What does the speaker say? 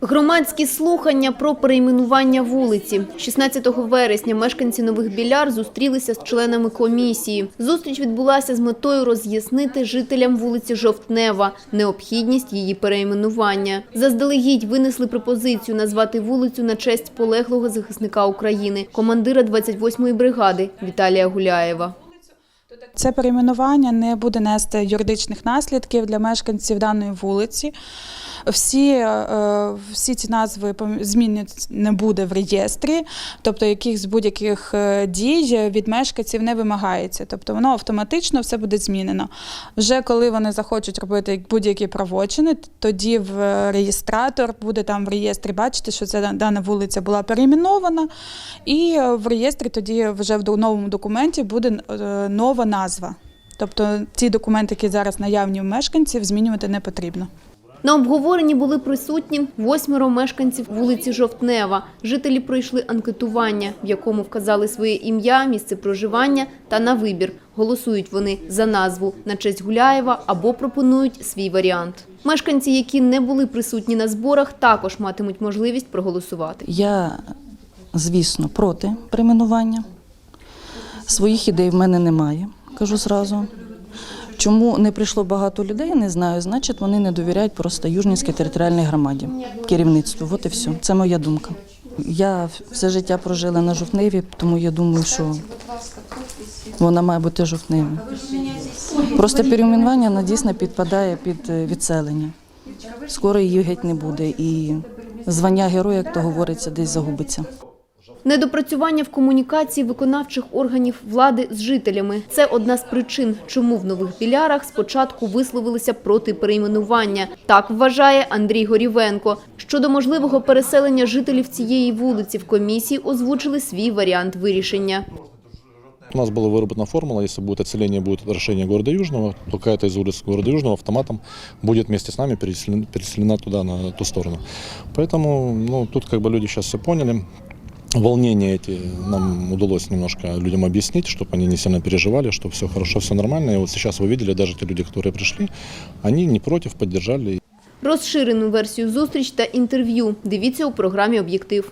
Громадські слухання про перейменування вулиці. 16 вересня мешканці Нових Біляр зустрілися з членами комісії. Зустріч відбулася з метою роз'яснити жителям вулиці Жовтнева необхідність її перейменування. Заздалегідь винесли пропозицію назвати вулицю на честь полеглого захисника України, командира 28-ї бригади Віталія Гуляєва. Це перейменування не буде нести юридичних наслідків для мешканців даної вулиці. Всі, е, всі ці назви змін не буде в реєстрі, тобто якихось будь-яких е, дій від мешканців не вимагається. Тобто воно автоматично все буде змінено. Вже коли вони захочуть робити будь-які правочини, тоді в е, реєстратор буде там в реєстрі бачити, що ця дана вулиця була перейменована, і в реєстрі тоді вже в новому документі буде е, нова назва. Тобто ті документи, які зараз наявні у мешканців, змінювати не потрібно. На обговоренні були присутні восьмеро мешканців вулиці Жовтнева. Жителі пройшли анкетування, в якому вказали своє ім'я, місце проживання та на вибір. Голосують вони за назву на честь Гуляєва або пропонують свій варіант. Мешканці, які не були присутні на зборах, також матимуть можливість проголосувати. Я, звісно, проти перейменування. Своїх ідей в мене немає, кажу зразу. Чому не прийшло багато людей, не знаю. Значить, вони не довіряють просто Южнівській територіальній громаді, керівництву. От і все. Це моя думка. Я все життя прожила на жовтневі, тому я думаю, що вона має бути жовтневою. Просто перейменування вона дійсно підпадає під е, відселення. Скоро її геть не буде. І звання героя, як то говориться, десь загубиться. Недопрацювання в комунікації виконавчих органів влади з жителями – це одна з причин, чому в Нових Білярах спочатку висловилися проти перейменування. Так вважає Андрій Горівенко. Щодо можливого переселення жителів цієї вулиці в комісії озвучили свій варіант вирішення. У нас была выработана формула, если будет отселение, будет решение города Южного, то какая-то из улиц города Южного автоматом будет вместе с нами переселена, переселена туда, на ту сторону. Поэтому ну, тут как бы люди сейчас все поняли. Волнения эти нам удалось немножко людям объяснить, чтобы они не сильно переживали, что все хорошо, все нормально. И вот сейчас вы видели, даже те люди, которые пришли, они не против, поддержали. Розширену версію зустріч та інтерв'ю дивіться у програмі «Об'єктив».